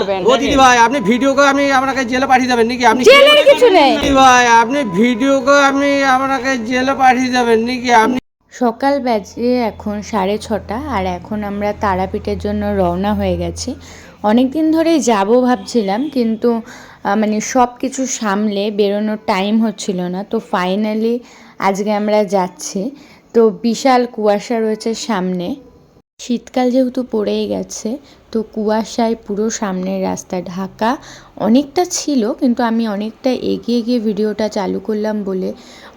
করবেন ও দিদি ভাই আপনি ভিডিও করে আপনি আপনাকে জেলে পাঠিয়ে দেবেন নাকি? আপনি জেলের কিছু নেই। দিদি ভাই আপনি ভিডিও করে আপনি আপনাকে জেলে পাঠিয়ে দেবেন নাকি? আপনি সকাল বাজে এখন সাড়ে ছটা আর এখন আমরা তারাপীঠের জন্য রওনা হয়ে গেছি। অনেক দিন ধরেই যাব ভাবছিলাম কিন্তু মানে সব কিছু সামলে বেরোনোর টাইম হচ্ছিল না। তো ফাইনালি আজকে আমরা যাচ্ছি। তো বিশাল কুয়াশা রয়েছে সামনে। শীতকাল যেহেতু পড়েই গেছে তো কুয়াশায় পুরো সামনের রাস্তা ঢাকা। অনেকটা ছিল, কিন্তু আমি অনেকটা এগিয়ে গিয়ে ভিডিওটা চালু করলাম বলে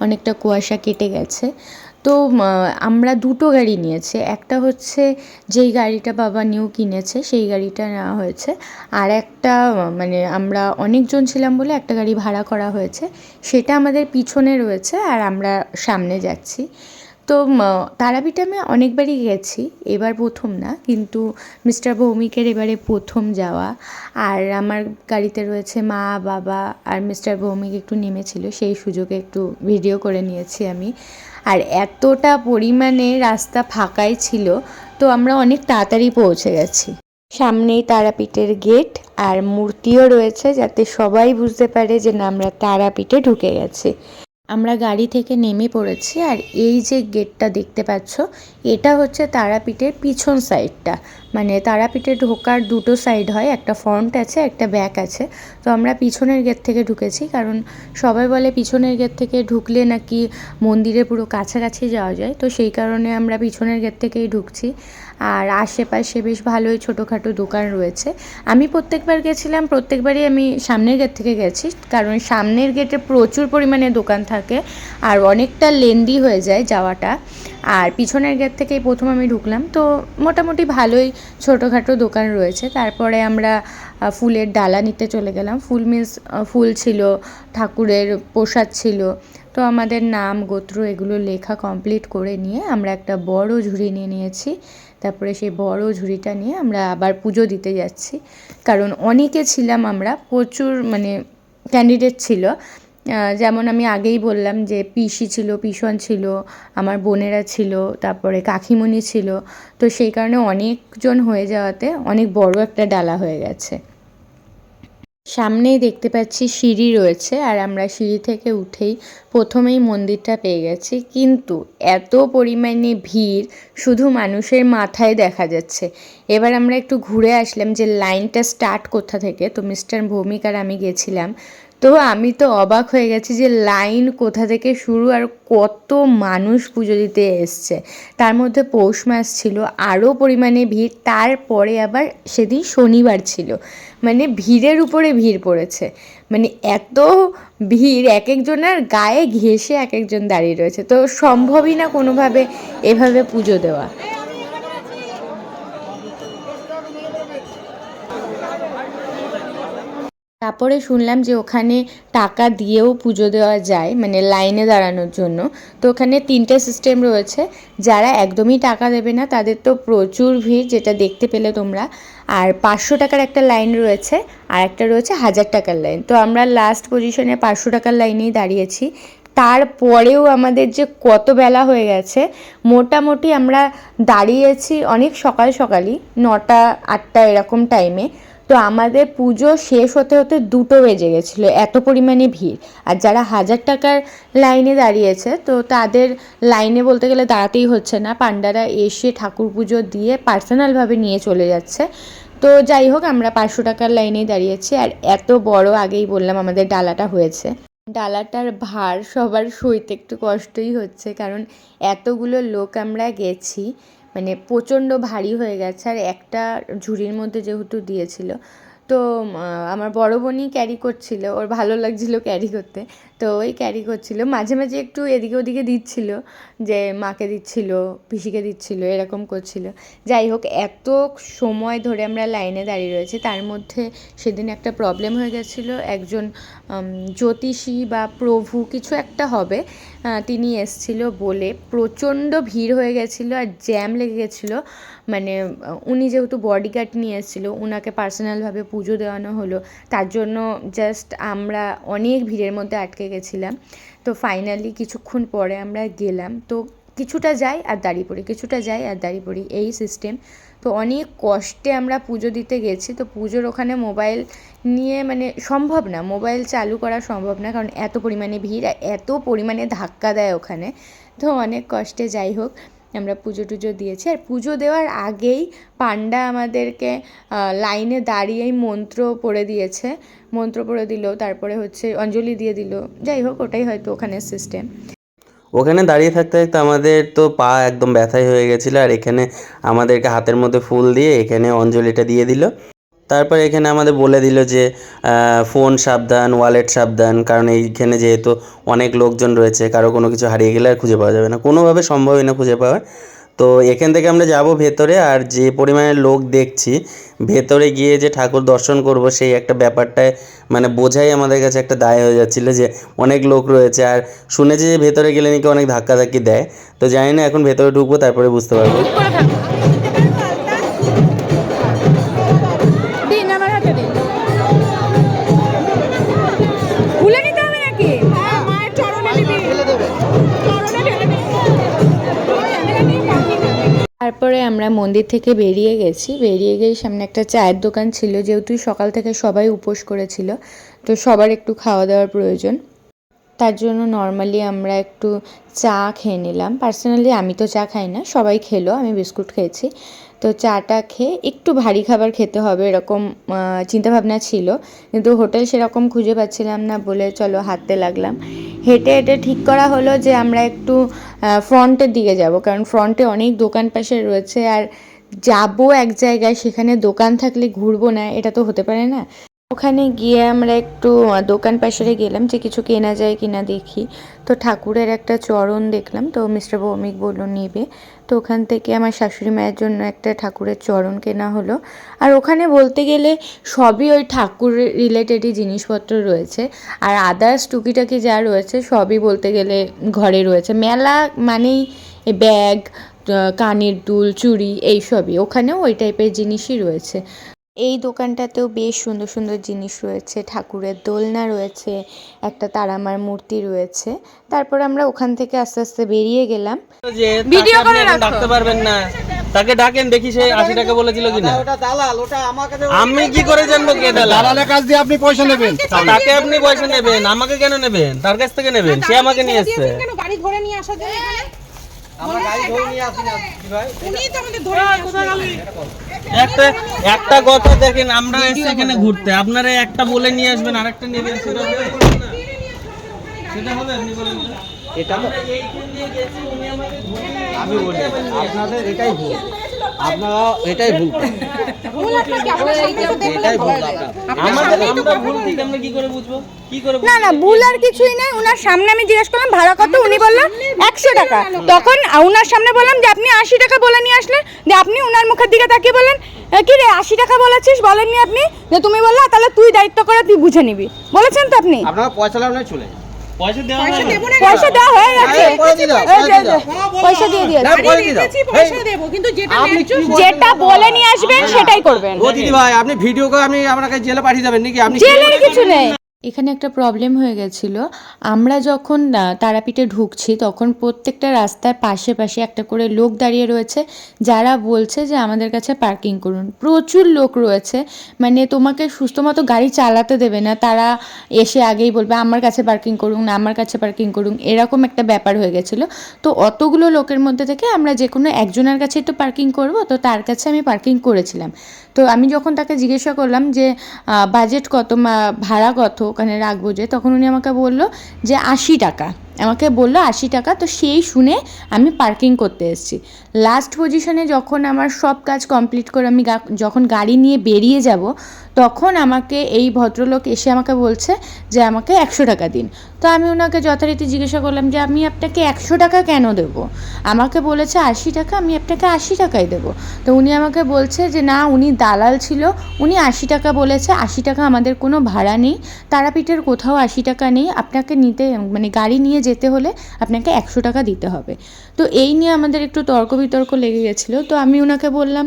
অনেকটা কুয়াশা কেটে গেছে। তো আমরা দুটো গাড়ি নিয়েছি। একটা হচ্ছে যেই গাড়িটা বাবা নিউ কিনেছে, সেই গাড়িটা নেওয়া হয়েছে। আর একটা মানে আমরা অনেকজন ছিলাম বলে একটা গাড়ি ভাড়া করা হয়েছে। সেটা আমাদের পিছনে রয়েছে আর আমরা সামনে যাচ্ছি। তো তারাপীঠে আমি অনেকবারই গেছি, এবার প্রথম না, কিন্তু মিস্টার ভৌমিকের এবারে প্রথম যাওয়া। আর আমার গাড়িতে রয়েছে মা, বাবা আর মিস্টার ভৌমিক একটু নেমেছিল, সেই সুযোগে একটু ভিডিও করে নিয়েছি আমি। আর এতটা পরিমাণে রাস্তা ফাঁকাই ছিল, তো আমরা অনেক তাড়াতাড়ি পৌঁছে গেছি। সামনেই তারাপীঠের গেট আর মূর্তিও রয়েছে, যাতে সবাই বুঝতে পারে যে না, আমরা তারাপীঠে ঢুকে গেছি। আমরা গাড়ি থেকে নেমে পড়েছি আর এই যে গেটটা দেখতে পাচ্ছ, এটা হচ্ছে তারাপীঠের পিছন সাইডটা মানে তারাপীঠে ঢোকার দুটো সাইড হয়, একটা ফ্রন্ট আছে, একটা ব্যাক আছে। তো আমরা পিছনের গেট থেকে ঢুকেছি, কারণ সবাই বলে পিছনের গেট থেকে ঢুকলে নাকি মন্দিরে পুরো কাছাকাছি যাওয়া যায়। তো সেই কারণে আমরা পিছনের গেট থেকেই ঢুকছি। আর আশেপাশে বেশ ভালোই ছোটোখাটো দোকান রয়েছে। আমি প্রত্যেকবার গেছিলাম, প্রত্যেকবারই আমি সামনের গেট থেকে গেছি, কারণ সামনের গেটে প্রচুর পরিমাণে দোকান থাকে আর অনেকটা লেন্দি হয়ে যায় যাওয়াটা। আর পিছনের গেট থেকেই প্রথম আমি ঢুকলাম। তো মোটামুটি ভালোই ছোটোখাটো দোকান রয়েছে। তারপরে আমরা ফুলের ডালা নিতে চলে গেলাম। ফুল মিন্স ফুল ছিল, ঠাকুরের প্রসাদ ছিল তো আমাদের নাম, গোত্র এগুলো লেখা কমপ্লিট করে নিয়ে আমরা একটা বড় ঝুড়ি নিয়ে নিয়েছি। তারপরে সেই বড় ঝুড়িটা নিয়ে আমরা আবার পুজো দিতে যাচ্ছি। কারণ অনেকে ছিলাম আমরা, প্রচুর মানে ক্যান্ডিডেট ছিল। যেমন আমি আগেই বললাম যে পিসি ছিল, পিসন ছিল, আমার বোনেরা ছিল, তারপরে কাকিমণি ছিল। তো সেই কারণে অনেকজন হয়ে যাওয়াতে অনেক বড় একটা ডালা হয়ে গেছে। সামনেই দেখতে পাচ্ছি সিঁড়ি রয়েছে আর আমরা সিঁড়ি থেকে উঠেই প্রথমেই মন্দিরটা পেয়ে গেছি। কিন্তু এত পরিমাণে ভিড়, শুধু মানুষের মাথায় দেখা যাচ্ছে। এবার আমরা একটু ঘুরে আসলাম যে লাইনটা স্টার্ট কোথা থেকে। তো মিস্টার ভৌমিক আর আমি গেছিলাম তো আমি তো অবাক হয়ে গেছি যে লাইন কোথা থেকে শুরু আর কত মানুষ পুজো দিতে এসছে। তার মধ্যে পৌষ মাস ছিল, আরও পরিমাণে ভিড়, তারপরে আবার সেদিন শনিবার ছিল। মানে ভিড়ের উপরে ভিড় পড়েছে। মানে এত ভিড়, এক একজনের গায়ে ঘেঁষে এক একজন দাঁড়িয়ে রয়েছে। তো সম্ভবই না কোনোভাবে এভাবে পুজো দেওয়া। তারপরে শুনলাম যে ওখানে টাকা দিয়েও পুজো দেওয়া যায় মানে লাইনে দাঁড়ানোর জন্য। তো ওখানে তিনটে সিস্টেম রয়েছে। যারা একদমই টাকা দেবে না, তাদের তো প্রচুর ভিড়, যেটা দেখতে পেলে তোমরা। আর পাঁচশো টাকার একটা লাইন রয়েছে, আর একটা রয়েছে হাজার টাকার লাইন। তো আমরা লাস্ট পজিশনে পাঁচশো টাকার লাইনেই দাঁড়িয়েছি। তারপরেও আমাদের যে কত বেলা হয়ে গেছে, মোটামুটি আমরা দাঁড়িয়েছি অনেক সকাল সকালই, নটা, আটটা এরকম টাইমে তো আমাদের পুজো শেষ হতে হতে দুটো বেজে গেছিল, এত পরিমাণে ভিড়। আর যারা হাজার টাকার লাইনে দাঁড়িয়েছে, তো তাদের লাইনে বলতে গেলে দাঁড়াতেই হচ্ছে না। পান্ডারা এসে ঠাকুর পুজো দিয়ে পার্সোনালভাবে নিয়ে চলে যাচ্ছে। তো যাই হোক, আমরা পাঁচশো টাকার লাইনেই দাঁড়িয়েছি। আর এত বড় আগেই বললাম, আমাদের ডালাটা হয়েছে। ডালাটার ভার সবার সইতে একটু কষ্টই হচ্ছে, কারণ এতগুলো লোক আমরা গেছি। মানে প্রচণ্ড ভারী হয়ে গেছে আর একটা ঝুড়ির মধ্যে যেহেতু দিয়েছিল। তো আমার বড় বোনই ক্যারি করছিল, ওর ভালো লাগছিল ক্যারি করতে। তো ওই ক্যারি করছিল। মাঝে মাঝে একটু এদিকে ওদিকে দিচ্ছিল, যে মাকে দিচ্ছিল, পিসিকে দিচ্ছিল, এরকম করছিল। যাই হোক, এত সময় ধরে আমরা লাইনে দাঁড়িয়ে রয়েছি, তার মধ্যে সেদিন একটা প্রবলেম হয়ে গেছিল। একজন জ্যোতিষী বা প্রভু কিছু একটা হবে তিনি এসছিল বলে প্রচণ্ড ভিড় হয়ে গেছিল আর জ্যাম লেগে গেছিল। মানে উনি যেহেতু বডিগার্ড নিয়ে এসেছিল ওনাকে পার্সোনালভাবে পুজো দেওয়ানো হলো, তার জন্য জাস্ট আমরা অনেক ভিড়ের মধ্যে আটকে গেছিলাম। তো ফাইনালি কিছুক্ষণ পরে আমরা গেলাম। তো কিছুটা যাই আর দাঁড়িয়ে পড়ি, কিছুটা যাই আর দাঁড়িয়ে পড়ি, এই সিস্টেম তো অনেক কষ্টে আমরা পুজো দিতে গেছি। তো পুজোর ওখানে মোবাইল নিয়ে মানে সম্ভব না, মোবাইল চালু করা সম্ভব না, কারণ এত পরিমাণে ভিড় আর এত পরিমাণে ধাক্কা দেয় ওখানে। তো অনেক কষ্টে যাই হোক, আমরা পুজো টুজো দিয়েছি। আর পুজো দেওয়ার আগেই পান্ডা আমাদেরকে লাইনে দাঁড়িয়েই মন্ত্র পড়ে দিয়েছে। মন্ত্র পড়ে দিল, তারপরে হচ্ছে অঞ্জলি দিয়ে দিল। যাই হোক, ওটাই হয়তো ওখানে সিস্টেম ওখানে দাঁড়িয়ে থাকতে থাকতে আমাদের তো পা একদম ব্যথাই হয়ে গেছিল আর এখানে আমাদেরকে হাতের মধ্যে ফুল দিয়ে এখানে অঞ্জলিটা দিয়ে দিল। তারপর এখানে আমাদের বলে দিল যে ফোন সাবধান ওয়ালেট সাবধান, কারণ এইখানে যেহেতু অনেক লোকজন রয়েছে, কারও কোনো কিছু হারিয়ে গেলে আর খুঁজে পাওয়া যাবে না। কোনোভাবে সম্ভবই না খুঁজে পাওয়ার। তো এখান থেকে আমরা যাব ভেতরে আর যে পরিমাণে লোক দেখছি, ভেতরে গিয়ে যে ঠাকুর দর্শন করব সেই একটা ব্যাপারটায় মানে বোঝাই আমাদের কাছে একটা দায় হয়ে যাচ্ছিল যে অনেক লোক রয়েছে। আর শুনেছি যে ভেতরে গেলে নাকি অনেক ধাক্কাধাক্কি দেয়। তো জানি না এখন ভেতরে ঢুকবো, তারপরে বুঝতে পারব। তারপরে আমরা মন্দির থেকে বেরিয়ে গেছি। বেরিয়ে গিয়ে সামনে একটা চায়ের দোকান ছিল, যেহেতু সকাল থেকে সবাই উপোস করেছিল, তো সবার একটু খাওয়া দাওয়ার প্রয়োজন। তার জন্য নর্মালি আমরা একটু চা খেয়ে নিলাম। পার্সোনালি আমি তো চা খাই না, সবাই খেলো, আমি বিস্কুট খেয়েছি। তো চাটা খেয়ে একটু ভারী খাবার খেতে হবে এরকম চিন্তাভাবনা ছিল। কিন্তু হোটেল সেরকম খুঁজে পাচ্ছিলাম না বলে চলো হাঁটতে লাগলাম। হেঁটে হেঁটে ঠিক করা হলো যে আমরা একটু ফ্রন্টের দিকে যাব। কারণ ফ্রন্টে অনেক দোকান পাশে রয়েছে আর যাব এক জায়গায় সেখানে দোকান থাকলে ঘুরবো না, এটা তো হতে পারে না। ওখানে গিয়ে আমরা একটু দোকান পাশে গেলাম যে কিছু কেনা যায় কিনা দেখি। তো ঠাকুরের একটা চরণ দেখলাম, তো মিস্টার ভৌমিক বলল, নেবে। তো ওখান থেকে আমার শাশুড়ি মায়ের জন্য একটা ঠাকুরের চরণ কেনা হলো। আর ওখানে বলতে গেলে সবই ওই ঠাকুর রিলেটেডই জিনিসপত্র রয়েছে। আর আদার্স টুকিটাকি যা রয়েছে সবই বলতে গেলে ঘরে রয়েছে। মেলা মানেই ব্যাগ কানের দুল, চুড়ি, এইসবই। ওখানেও ওই টাইপের জিনিসই রয়েছে। এই দোকানটাতেও বেশ সুন্দর সুন্দর জিনিস রয়েছে ঠাকুরের দোলনা রয়েছে একটা তারামার মূর্তি রয়েছে। তারপর আমরা ওখান থেকে আস্তে আস্তে বেরিয়ে গেলাম। যে ভিডিও করে এখন রাখো। ডাকতে পারবেন না। তাকে ডাকেন দেখি সে আশি টাকা বলেছিল কিনা। ওটা দালাল ওটা আমাকে আমি কি করে জানব কে দালাল? দালালের কাছ দিয়ে আপনি পয়সা নেবেন। তাকে আপনি পয়সা নেবেন আমাকে কেন নেবেন? তার কাছ থেকে নেবেন সে আমাকে নিয়ে এসছে। কেন? গাড়ি ধরে নিয়ে আসার জন্য একটা একটা কথা দেখেন আমরা এসে এখানে ঘুরতে। আপনারা একটা বলে নিয়ে আসবেন আরেকটা নেবেন সেটা হবে? সেটা হবে আপনি বলেন। এটা তো আমরা এইখান দিয়ে গেছি, উনি আমাকে ঘুরিয়ে নিয়ে আমি বলি আপনাদের এটাই ভুল। আপনারা এটাই ভুল। না না ভুল আর কিছুই নেই। ওনার সামনে আমি জিজ্ঞেস করলাম ভাড়া কত? উনি বললেন একশো টাকা। তখন ওনার সামনে বললাম যে আপনি আশি টাকা বলে নিয়ে আসলেন যে আপনি ওনার মুখের দিকে তাকিয়ে বললেন "এ, কি রে আশি টাকা বলেছিস? বলেননি আপনি? যে তুমি বললা তাহলে তুই দায়িত্ব করে তুই বুঝে নিবি। বলেছেন তো আপনি? আপনারা পয়সা চলে। পয়সা দেওয়া পয়সা না? দেবো না পয়সা দেওয়া হয়ে গেছে এই, করে দিলাম, এই করে যে, দিলাম। যে, পয়সা দিয়ে দিয়েছে করে দিলাম। দিয়েছি, পয়সা দেবো কিন্তু যেটা আপনি ন্যায্য কি বলছেন? যেটা বলে নিয়ে আসবেন সেটাই করবেন ও দিদি ভাই আপনি ভিডিও করে আমি আপনাকে জেলে পাঠিয়ে দেবেন নাকি আপনি জেলের কিছু নেই এখানে একটা প্রবলেম হয়ে গেছিল। আমরা যখন তারাপীঠে ঢুকছি, তখন প্রত্যেকটা রাস্তার পাশে পাশে একটা করে লোক দাঁড়িয়ে রয়েছে, যারা বলছে যে আমাদের কাছে পার্কিং করুন। প্রচুর লোক রয়েছে মানে তোমাকে সুস্থ মতো গাড়ি চালাতে দেবে না। তারা এসে আগেই বলবে, আমার কাছে পার্কিং করুন না আমার কাছে পার্কিং করুন। এরকম একটা ব্যাপার হয়ে গেছিল। তো অতগুলো লোকের মধ্যে থেকে আমরা যে কোনো একজনের কাছেই তো পার্কিং করব, তো তার কাছে আমি পার্কিং করেছিলাম। তো আমি যখন তাকে জিজ্ঞাসা করলাম যে বাজেট কত ভাড়া কত? ওখানে রাখব যে তখন উনি আমাকে বলল যে আশি টাকা। আমাকে বলল আশি টাকা, তো সেই শুনে আমি পার্কিং করতে এসেছি। লাস্ট পজিশনে যখন আমার সব কাজ কমপ্লিট করে আমি যখন গাড়ি নিয়ে বেরিয়ে যাব, তখন আমাকে এই ভদ্রলোক এসে আমাকে বলছে যে আমাকে একশো টাকা দিন। তো আমি ওনাকে যথারীতি জিজ্ঞাসা করলাম যে আমি আপনাকে একশো টাকা কেন দেবো? আমাকে বলেছে আশি টাকা, আমি আপনাকে আশি টাকাই দেবো। তো উনি আমাকে বলছে যে না, উনি দালাল ছিল, উনি আশি টাকা বলেছে, আশি টাকা আমাদের কোনো ভাড়া নেই, তারাপীঠের কোথাও আশি টাকা নেই, আপনাকে নিতে মানে গাড়ি নিয়ে যেতে হলে আপনাকে একশো টাকা দিতে হবে। তো এই নিয়ে আমাদের একটু তর্ক বিতর্ক লেগে গেছিল। তো আমি ওনাকে বললাম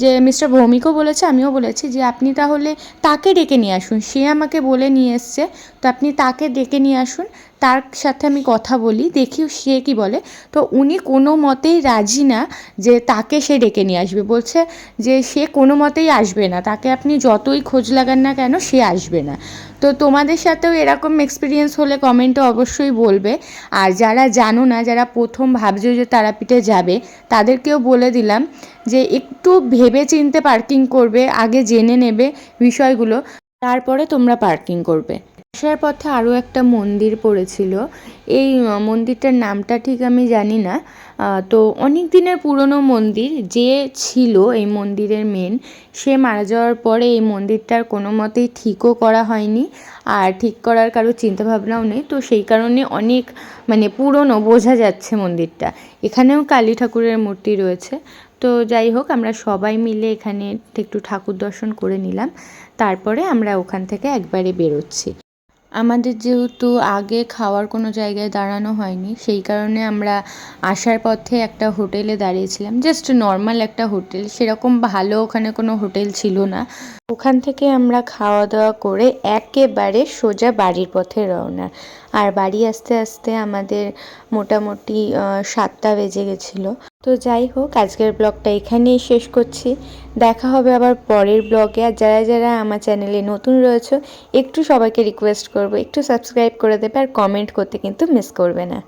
যে, মিস্টার ভৌমিকও বলেছে, আমিও বলেছি যে, আপনি তাহলে তাকে ডেকে নিয়ে আসুন। সে আমাকে বলে নিয়ে এসছে, তো আপনি তাকে ডেকে নিয়ে আসুন তার সাথে আমি কথা বলি, দেখি সে কি বলে। তো উনি কোনো মতেই রাজি না যে তাকে সে ডেকে নিয়ে আসবে। বলছে যে সে কোনো মতেই আসবে না। তাকে আপনি যতই খোঁজ লাগান না কেন, সে আসবে না। তো তোমাদের সাথেও এরকম এক্সপিরিয়েন্স হলে কমেন্টে অবশ্যই বলবে। আর যারা জানো না, যারা প্রথম ভাবছ যে তারাপীঠে যাবে, তাদেরকেও বলে দিলাম যে একটু ভেবে চিনতে পার্কিং করবে, আগে জেনে নেবে বিষয়গুলো, তারপরে তোমরা পার্কিং করবে। আসার পথে আরও একটা মন্দির পড়েছিল। এই মন্দিরটার নামটা ঠিক আমি জানি না। তো অনেক দিনের পুরনো মন্দির যে ছিল এই মন্দিরের মেন সে মারা যাওয়ার পরে এই মন্দিরটার কোনো মতেই ঠিকও করা হয়নি আর ঠিক করার কারও চিন্তাভাবনাও নেই। তো সেই কারণে অনেক মানে পুরনো বোঝা যাচ্ছে মন্দিরটা। এখানেও কালী ঠাকুরের মূর্তি রয়েছে। তো যাই হোক, আমরা সবাই মিলে এখানে একটু ঠাকুর দর্শন করে নিলাম। তারপরে আমরা ওখান থেকে একবারে বেরোচ্ছি। আমাদের যেহেতু আগে খাওয়ার কোনো জায়গায় দাঁড়ানো হয়নি, সেই কারণে আমরা আসার পথে একটা হোটেলে দাঁড়িয়েছিলাম। জাস্ট নর্মাল একটা হোটেল, সেরকম ভালো ওখানে কোনো হোটেল ছিল না। ওখান থেকে আমরা খাওয়া দাওয়া করে একেবারে সোজা বাড়ির পথে রওনা। আর বাড়ি আসতে আসতে আমাদের মোটামুটি সাতটা বেজে গেছিল। তো যাই হোক, আজকের ব্লগটা এখানেই শেষ করছি। দেখা হবে আবার পরের ব্লগে। আর যারা যারা আমার চ্যানেলে নতুন রয়েছে, একটু সবাইকে রিকোয়েস্ট করব, একটু সাবস্ক্রাইব করে দেবে আর কমেন্ট করতে কিন্তু মিস করবে না।